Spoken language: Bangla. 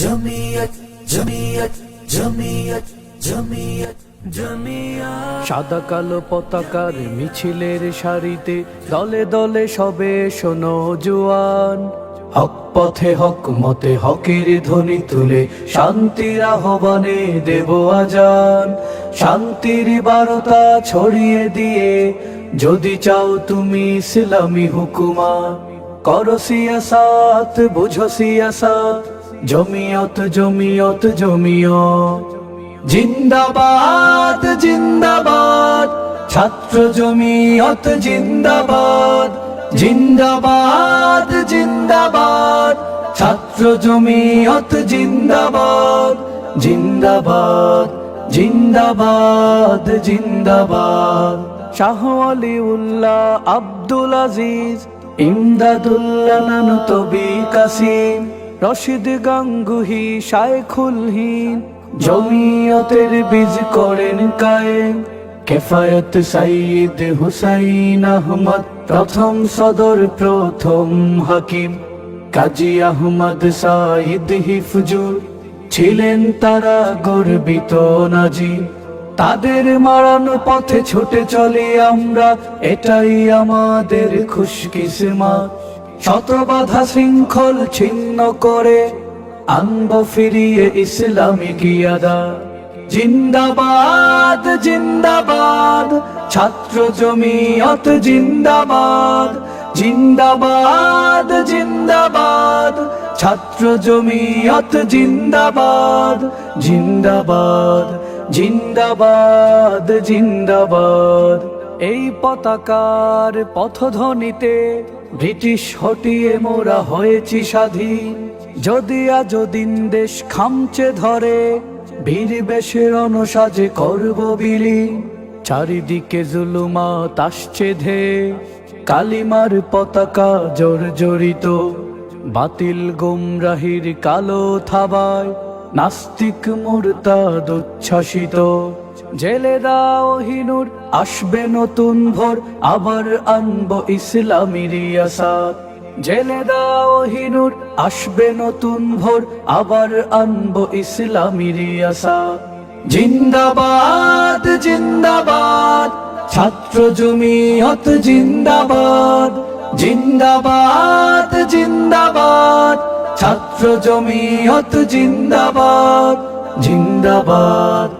জমিয়ত সাদা কালো পতাকার মিছিলের সারিতে দলে দলে সবে শোনো জুয়ান। হক পথে হক, মতে হকের ধ্বনি তুলে শান্তির আহ্বানে দেব আজান। শান্তির বারতা ছড়িয়ে দিয়ে যদি চাও তুমি ইসলামী হুকুমা করো সিয়াসাত, বুঝো সিয়াসাত জমিয়ত জমিয়ত জমিয়ত। জিন্দাবাদ জিন্দাবাদ। ছাত্র জমিয়ত, জিন্দাবাদ। জিন্দাবাদ জিন্দাবাদ। ছাত্র জমিয়ত, জিন্দাবাদ। জিন্দাবাদ জিন্দাবাদ জিন্দাবাদ। শাহ আলিউল্লাহ আব্দুল আজিজ, ইমদাদুল্লাহ নানতবি কাসিম। রশিদ গাঙ্গুহি শায়খুলহীন জমিয়তের বীজ করেন কায়েম। কেফায়ত সাইদ হুসাইন আহমদ, প্রথম সদর, প্রথম হাকিম। কাজী আহমদ সাইদ হিফজুর ছিলেন তারা গর্বিত নাজি তাদের মারানো পথে ছুটে চলি আমরা, এটাই আমাদের খুশকিসমা শত বাধা শৃঙ্খল ছিন্ন করে আনব ফিরিয়ে ইসলামী কিয়াদা। জিন্দাবাদ জিন্দাবাদ, ছাত্র জমিয়ত জিন্দাবাদ। জিন্দাবাদ জিন্দাবাদ, ছাত্র জমিয়ত জিন্দাবাদ। জিন্দাবাদ জিন্দাবাদ জিন্দাবাদ। এই পতাকার পথধ্বনিতে ব্রিটিশ হটিয়ে মোরা হয়েছি স্বাধীন। যদি আজ দিন দেশ খামচে ধরে, বীর বেশের অনুসাজে করব বিলি চারিদিকে জুলুমাত আসছে ধে, কালিমার পতাকা জর্জরিত বাতিল গুমরাহির কালো থাবায় নাস্তিক মুরতাদ উচ্ছ্বাসিত। জেলে দাও হিনুর, আসবে নতুন ভোর, আবার আনব ইসলামী রিয়াসাত জেলে দাও হিনুর, আসবে নতুন ভোর, আবার আনব ইসলামী রিয়াসাত জিন্দাবাদ জিন্দাবাদ, ছাত্র জমিয়ত জিন্দাবাদ। জিন্দাবাদ জিন্দাবাদ, ছাত্র জমিয়ত জিন্দাবাদ। জিন্দাবাদ।